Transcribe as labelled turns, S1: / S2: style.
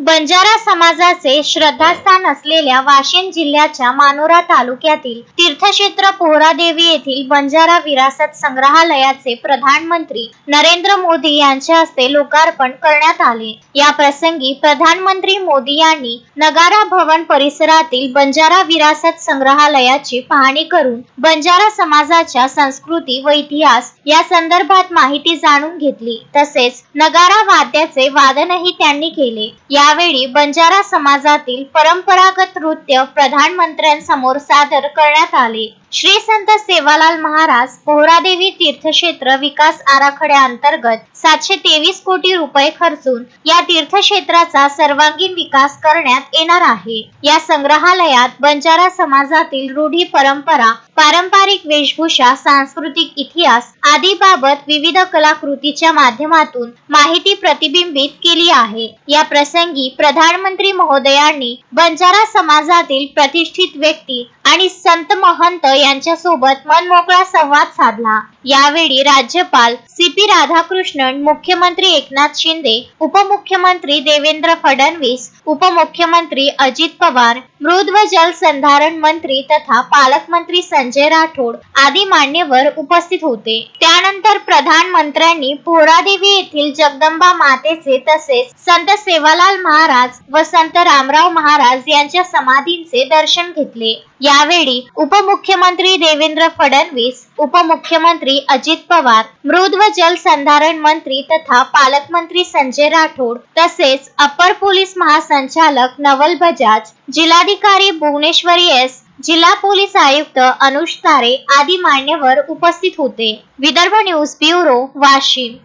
S1: बंजारा समाजाचे श्रद्धास्थान असलेल्या वाशिम जिल्ह्याच्या मानोरा तालुक्यातील तीर्थक्षेत्र पोहरादेवी येथील बंजारा विरासत संग्रहालयाचे प्रधानमंत्री नरेंद्र मोदी यांच्या हस्ते लोकार्पण करण्यात आले. या प्रसंगी प्रधानमंत्री मोदी यांनी नगारा भवन परिसरातील बंजारा विरासत संग्रहालयाची पाहणी करून बंजारा समाजाच्या संस्कृती व इतिहास या संदर्भात माहिती जाणून घेतली. तसेच नगारा वाद्याचे वादनही त्यांनी केले. या यावेळी बंजारा समाजातील परंपरागत नृत्य प्रधानमंत्र्यांसमोर सादर करण्यात आले. श्री संत सेवालाल महाराज पोहरादेवी तीर्थक्षेत्र विकास आराखड्याअंतर्गत सातशे तेवीस कोटी रुपये खर्चून या तीर्थक्षेत्राचा सर्वांगीण विकास करण्यात येणार आहे. या संग्रहालयात बंजारा समाजातील रूढी परंपरा पारंपरिक वेशभूषा सांस्कृतिक इतिहास आदी बाबत विविध कलाकृतीच्या माध्यमातून माहिती प्रतिबिंबित केली आहे. या प्रसंगी प्रधानमंत्री महोदयांनी बंजारा समाजातील प्रतिष्ठित व्यक्ती आणि संत महंत यांच्यासोबत मनमोकळा संवाद साधला. यावेळी राज्यपाल सी पी राधाकृष्णन मुख्यमंत्री एकनाथ शिंदे उपमुख्यमंत्री देवेंद्र फडणवीस उपमुख्यमंत्री अजित पवार मृद व जलसंधारण मंत्री तथा पालकमंत्री संजय राठोड आदी मान्यवर उपस्थित होते. त्यानंतर प्रधानमंत्र्यांनी पोहरादेवी येथील जगदंबा मातेचे तसेच संत सेवालाल महाराज व संत रामराव महाराज यांच्या समाधींचे दर्शन घेतले. यावेळी उपमुख्यमंत्री देवेंद्र फडणवीस उपमुख्यमंत्री अजित पवार मृद व जलसंधारण मंत्री तथा पालकमंत्री संजय राठोड तसेच अपर पोलीस महासंचालक नवल बजाज जिल्हाधिकारी भुवनेश्वरी एस जिल्हा पोलीस आयुक्त अनुष तारे आदी मान्यवर उपस्थित होते. Vidarbha news bureau Washim.